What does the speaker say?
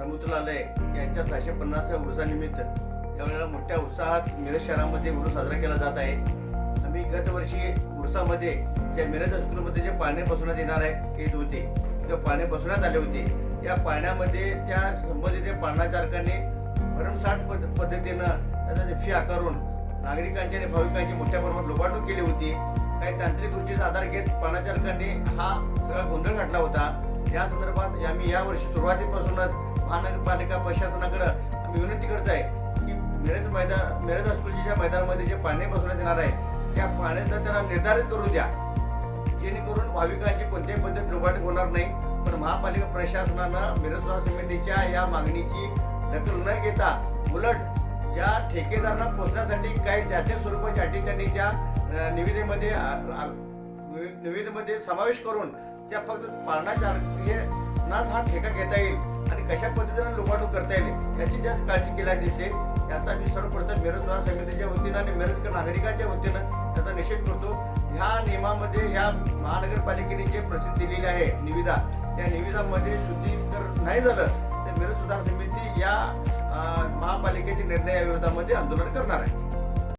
रमूतला आलंय यांच्या सहाशे पन्नासव्या उरुसानिमित्त यावेळेला मोठ्या उत्साहात मिरज शहरामध्ये उरुस साजरा केला जात आहे. आम्ही गतवर्षी उरुसामध्ये ज्या मिरज हायस्कूलमध्ये जे पाणी बसवण्यात येणार आहे येत होते. ते पाणी बसवण्यात आले होते. या पाण्यामध्ये त्या संबंधित पाळणाचारकांनी भरमसाठ पद पद्धतीनं त्याचा फी आकारून नागरिकांची आणि भाविकांची मोठ्या प्रमाणात लुबाडणूक केली होती. काही तांत्रिक गोष्टीचा आधार घेत पाणाचारकांनी हा सगळा गोंधळ घातला होता. या संदर्भात आम्ही यावर्षी सुरुवातीपासूनच महानगरपालिका प्रशासनाकडं आम्ही विनंती करत आहे की मिरज मैदान मिरज हायस्कूलच्या ज्या मैदानामध्ये जे पाणी बसवण्यात येणार आहे त्या पाण्याचा त्याला निर्धारित करून द्या. जेणेकरून भाविकांची कोणत्याही पद्धत दुर्घटना होणार नाही. पण महापालिका प्रशासनानं मिरज समितीच्या या मागणीची दखल न घेता उलट ज्या ठेकेदारांना पोचण्यासाठी काही जाचक स्वरूपाच्या अटी त्यांनी त्या निविदेमध्ये निविदेमध्ये समावेश करून त्या फक्त पाळणाच्या हे नाच हा ठेका घेता येईल आणि कशा पद्धतीनं लोकांडूक करता येईल याची जास्त काळजी केल्या दिसते. याचा मी सर्वप्रथम मिरज सुधार समितीच्या वतीनं आणि मिरजकर नागरिकांच्या वतीनं त्याचा निषेध करतो. ह्या नियमामध्ये ह्या महानगरपालिकेने जे प्रसिद्ध दिलेली आहे निविदा त्या निविदामध्ये शुद्धीकरण नाही झालं तर मिरज सुधार समिती या महापालिकेच्या निर्णयाविरोधामध्ये आंदोलन करणार आहे.